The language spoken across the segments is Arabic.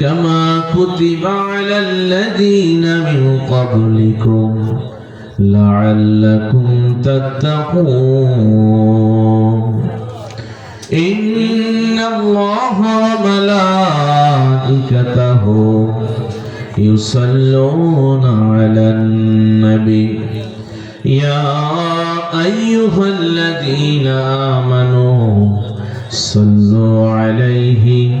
كما كتب على الذين من قبلكم لعلكم تتقون. إن الله وملائكته يصلون على النبي. يا أيها الذين آمنوا صلوا عليه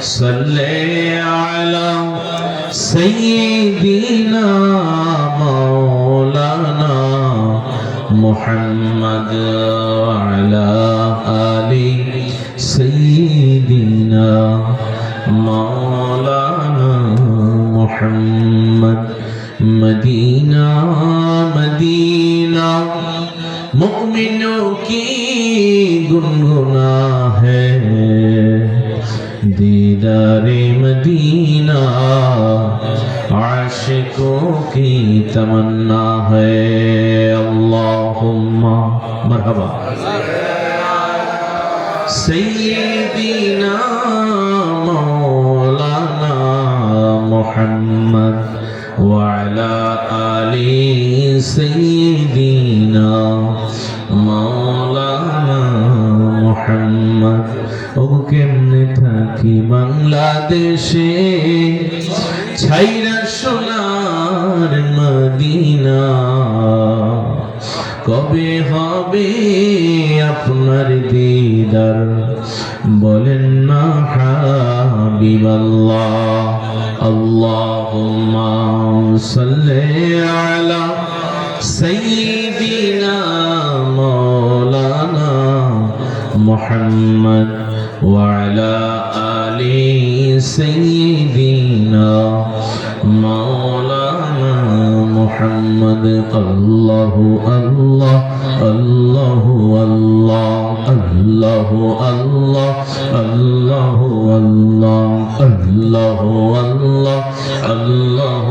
صل على سيدنا مولانا محمد وعلى آل سيدنا مولانا محمد مدینہ مدینہ مومنوں کی گنگنا ہے دیدار مدینہ۔ عاشقوں کی تمنا ہے۔ اللہم مرحبا۔ سیدنا مولانا محمد وعلى آل سيدنا مولانا محمد۔ ও কেমনে থাকি বাংলাদেশে? ছাইরা সোনার মদিনা, কবে হবে আপনার দিদার? বলেন না হাবিবাল্লাহ, আল্লাহুম্মা সাল্লি আলা সাইয়্যিদিনা محمد وعلى آل سيدنا مولانا محمد الله الله الله الله الله الله الله الله الله الله الله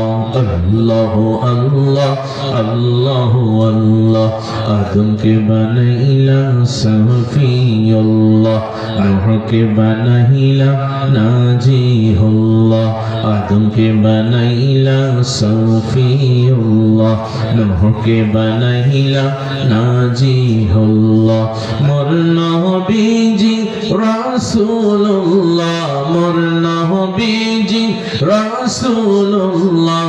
আল্লাহ আল্লাহ আল্লাহ আল্লাহ। আদমকে বানাইলা সফিউল্লাহ নহকে বানাইলা নাজিহুল্লাহ। আদমকে বানাইলা সফিউল্লাহ নহকে বানাইলা নাজিহুল্লাহ। মোর নহবিজি রাসূলুল্লাহ, মোর নহবিজি রাসূলুল্লাহ।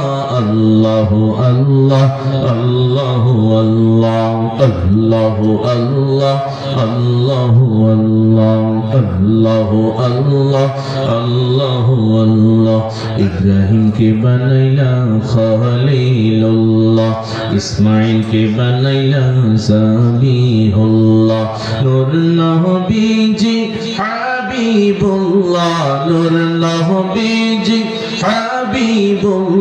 আল্লাহু আল্লাহ আল্লাহু আল্লাহ আল্লাহু আল্লাহ আল্লাহু আল্লাহ আল্লাহু আল্লাহ আল্লাহু আল্লাহ ইব্রাহিমকে বানাইলা খলিলুল্লাহ ইসমাইলকে বানাইলা সাবিহুল্লাহ নূর নবীজি হাবিবুল্লাহ নূর নবীজি হাবিবুল্লাহ